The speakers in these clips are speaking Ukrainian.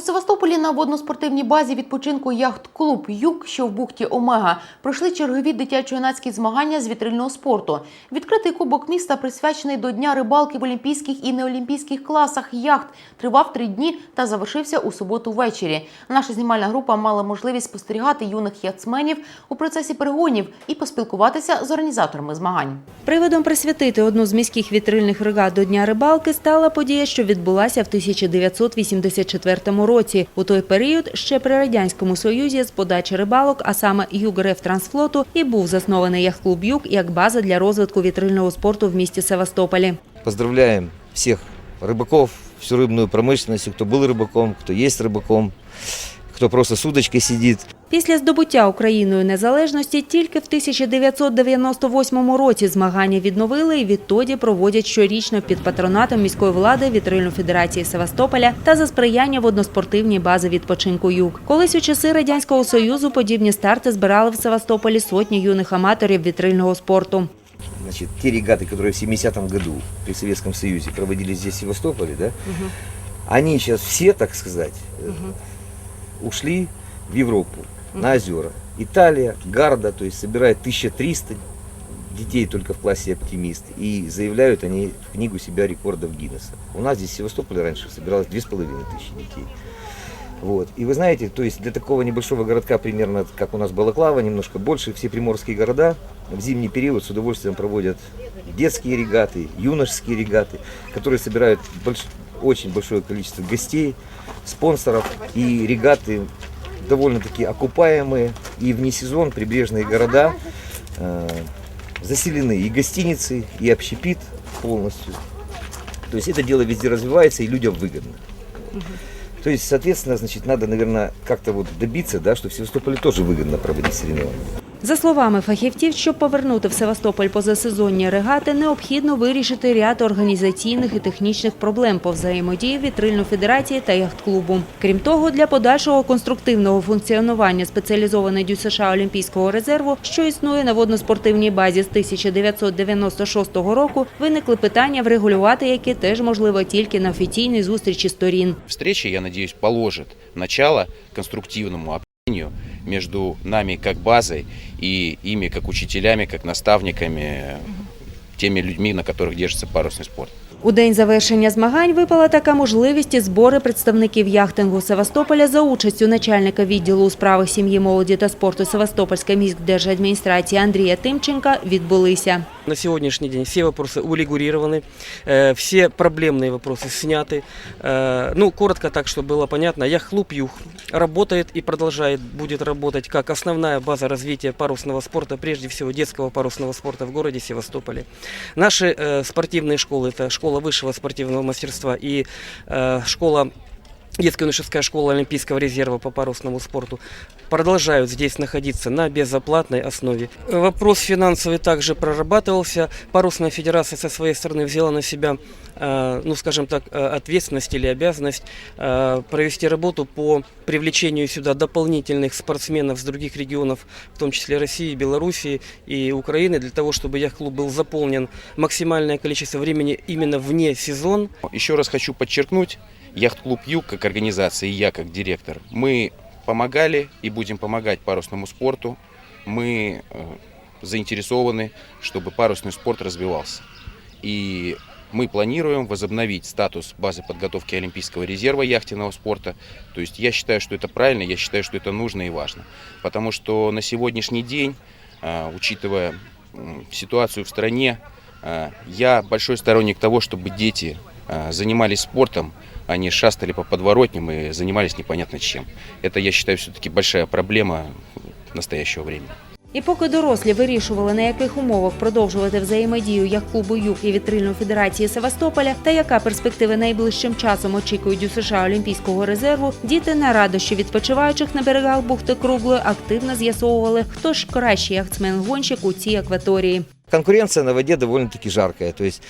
У Севастополі на водноспортивній базі відпочинку яхт-клуб Юг, що в бухті Омега, пройшли чергові дитячо-юнацькі змагання з вітрильного спорту. Відкритий кубок міста, присвячений до Дня рибалки в олімпійських і неолімпійських класах яхт, тривав три дні та завершився у суботу ввечері. Наша знімальна група мала можливість спостерігати юних яхтсменів у процесі перегонів і поспілкуватися з організаторами змагань. Приводом присвятити одну з міських вітрильних регат до Дня рибалки стала подія, що відбулася в 1984 році У той період ще при радянському союзі з подачі рибалок, а саме Югрефтрансфлоту, і був заснований яхт-клуб Юг як база для розвитку вітрильного спорту в місті Севастополі. Поздравляем всех рыбаков, всю рыбную промышленность, кто был рыбаком, кто есть рыбаком, кто просто с удочкой сидит. Після здобуття Україною незалежності тільки в 1998 році змагання відновили і відтоді проводять щорічно під патронатом міської влади Вітрильну Федерації Севастополя та за сприяння водноспортивній бази відпочинку «Юг». Колись у часи Радянського Союзу подібні старти збирали в Севастополі сотні юних аматорів вітрильного спорту. Значит, те регаты, которые в 70-м году при Советском Союзе проводились здесь, в Севастополе, да, они сейчас все, так сказать, э, Ушли в Европу, на озера. Италия, Гарда, то есть собирает 1300 детей только в классе «Оптимист». И заявляют они в книгу себя рекордов Гиннесса. У нас здесь в Севастополе раньше собиралось 2500 детей. Вот. И вы знаете, то есть для такого небольшого городка, примерно как у нас Балаклава, немножко больше, все приморские города в зимний период с удовольствием проводят детские регаты, юношеские регаты, которые собирают больш- очень большое количество гостей, спонсоров. И регаты довольно-таки окупаемые. И вне сезон прибрежные города э, заселены и гостиницы, и общепит полностью. То есть это дело везде развивается и людям выгодно. То есть, соответственно, значит, надо, наверное, как-то вот добиться, да, что в Севастополе тоже выгодно проводить соревнования. За словами фахівців, щоб повернути в Севастополь позасезонні регати, необхідно вирішити ряд організаційних і технічних проблем по взаємодії Вітрильної федерації та яхт-клубу. Крім того, для подальшого конструктивного функціонування спеціалізованої ДЮСШ Олімпійського резерву, що існує на водноспортивній базі з 1996 року, виникли питання, врегулювати які теж можливо тільки на офіційній зустрічі сторін. Встреча, я надеюсь, положит начало конструктивному общению между нами как базой и ими как учителями, как наставниками, теми людьми, на которых держится парусный спорт. У день завершення змагань випала така можливість і збори представників яхтингу Севастополя за участю начальника відділу у справах сім'ї, молоді та спорту Севастопольської міськдержадміністрації Андрія Тимченка відбулися. На сегодняшний день все вопросы урегулированы, э, все проблемные вопросы сняты. Э, Ну, коротко так, чтобы было понятно, Яхт-клуб «Юг» работает и продолжает, будет работать как основная база развития парусного спорта, прежде всего детского парусного спорта в городе Севастополе. Наши э, спортивные школы, это школа высшего спортивного мастерства и э, школа Детско-юношеская школа Олимпийского резерва по парусному спорту продолжают здесь находиться на безоплатной основе. Вопрос финансовый также прорабатывался. Парусная федерация со своей стороны взяла на себя, э, ну скажем так, э, ответственность или обязанность э, провести работу по привлечению сюда дополнительных спортсменов с других регионов, в том числе России, Белоруссии и Украины, для того, чтобы яхт-клуб был заполнен максимальное количество времени именно вне сезон, Еще раз хочу подчеркнуть, яхт-клуб «Юг» как организация и я как директор, мы помогали и будем помогать парусному спорту. Мы э, заинтересованы, чтобы парусный спорт развивался. И мы планируем возобновить статус базы подготовки Олимпийского резерва яхтенного спорта. То есть я считаю, что это правильно, я считаю, что это нужно и важно. Потому что на сегодняшний день, э, учитывая ситуацию в стране, э, я большой сторонник того, чтобы дети занимались спортом, они шастали по подворотням и занимались непонятно чем. Это, я считаю, все-таки большая проблема настоящего времени. І поки дорослі вирішували, на яких умовах продовжувати взаємодію яхт-клубу «Юг» і Вітрильної федерації Севастополя та яка перспективи найближчим часом очікують у США Олімпійського резерву, діти на радощі відпочиваючих на берегах бухти Круглої активно з'ясовували, хто ж кращий яхтсмен-гонщик у цій акваторії. Конкуренция на воде довольно-таки жаркая. То есть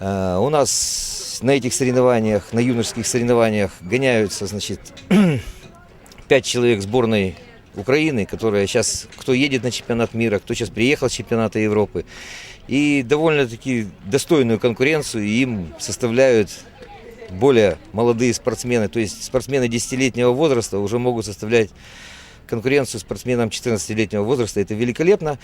э, у нас на этих соревнованиях, на юношеских соревнованиях гоняются, значит, пять человек сборной Украины, которая сейчас, кто едет на чемпионат мира, кто сейчас приехал с чемпионата Европы. И довольно-таки достойную конкуренцию им составляют более молодые спортсмены, то есть спортсмены 10-летнего возраста уже могут составлять конкуренцию спортсменам 14-летнего возраста. Это великолепно.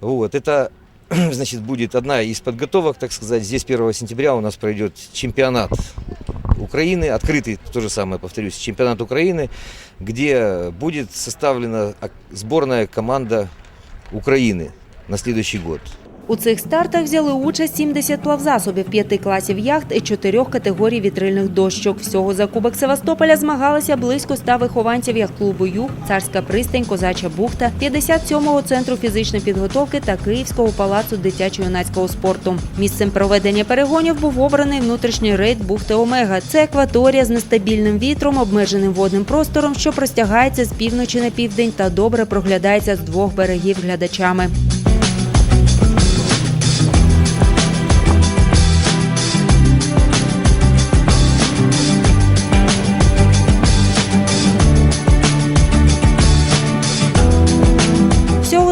Вот, это значит, будет одна из подготовок, так сказать. Здесь 1 сентября у нас пройдет чемпионат Украины, открытый, то же самое, повторюсь, чемпионат Украины, где будет составлена ак- сборная команда Украины на следующий год. У цих стартах взяли участь 70 плавзасобів, п'яти класів яхт і чотирьох категорій вітрильних дощок. Всього за Кубок Севастополя змагалися близько ста вихованців яхт-клубу «Юг», Царська пристань, Козача бухта, 57-го центру фізичної підготовки та Київського палацу дитячо-юнацького спорту. Місцем проведення перегонів був обраний внутрішній рейд бухти Омега. Це акваторія з нестабільним вітром, обмеженим водним простором, що простягається з півночі на південь та добре проглядається з двох берегів глядачами.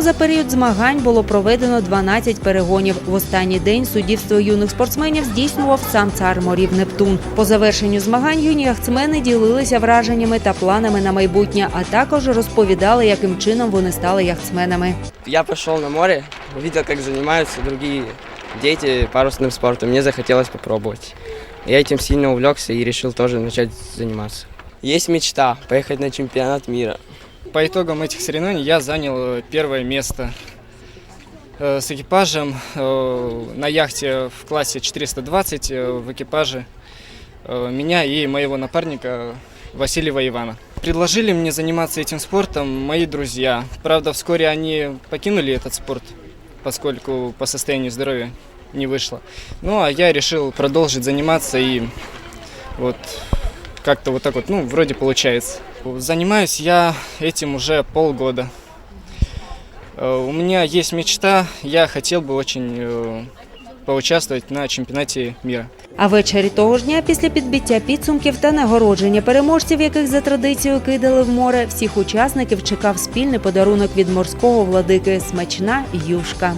За період змагань було проведено 12 перегонів. В останній день суддівство юних спортсменів здійснював сам цар морів Нептун. По завершенню змагань юні яхтсмени ділилися враженнями та планами на майбутнє, а також розповідали, яким чином вони стали яхтсменами. Я пошел на море, увидел, как занимаются другие дети парусным спортом. Мне захотелось попробовать. Я этим сильно увлекся и решил тоже начать заниматься. Есть мечта поехать на чемпионат мира. По итогам этих соревнований я занял э, первое место Э, с экипажем э, на яхте в классе 420 э, в экипаже меня и моего напарника Васильева Ивана. Предложили мне заниматься этим спортом мои друзья. Правда, вскоре они покинули этот спорт, поскольку по состоянию здоровья не вышло. Ну, а я решил продолжить заниматься и вот как-то вот так вот, ну, вроде получается. Занимаюсь я этим уже полгода. Э, У меня есть мечта, я хотел бы очень э, поучаствовать на чемпионате мира. А ввечері того ж дня, після підбиття підсумків та нагородження переможців, яких за традицією кидали в море, всіх учасників чекав спільний подарунок від морського владики смачна юшка.